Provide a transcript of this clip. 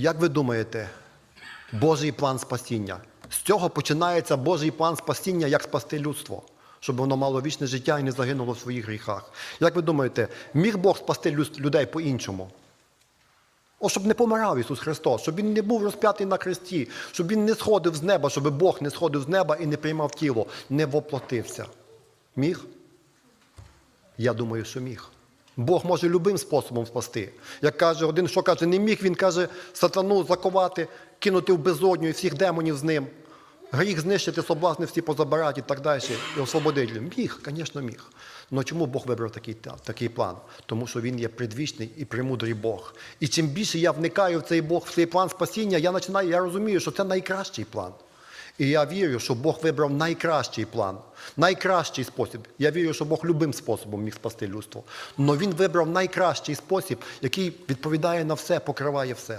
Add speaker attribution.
Speaker 1: Як ви думаєте, Божий план спасіння? З цього починається Божий план спасіння, як спасти людство, щоб воно мало вічне життя і не загинуло в своїх гріхах. Як ви думаєте, міг Бог спасти людей по-іншому? О, щоб не помирав Ісус Христос, щоб Він не був розп'ятий на хресті, щоб Він не сходив з неба, щоб Бог не сходив з неба і не приймав тіло, не воплотився. Міг? Я думаю, що міг. Бог може любим способом спасти. Як каже один, що каже, не міг, він каже, сатану заковати, кинути в безодню і всіх демонів з ним. Гріх знищити, соблазни всі позабирати і так далі, і освободити. Міг, звісно, міг. Але чому Бог вибрав такий, такий план? Тому що він є предвічний і премудрий Бог. І чим більше я вникаю в цей Бог, в цей план спасіння, я починаю, я розумію, що це найкращий план. І я вірю, що Бог вибрав найкращий план, найкращий спосіб. Я вірю, що Бог любим способом міг спасти людство. Але Він вибрав найкращий спосіб, який відповідає на все, покриває все.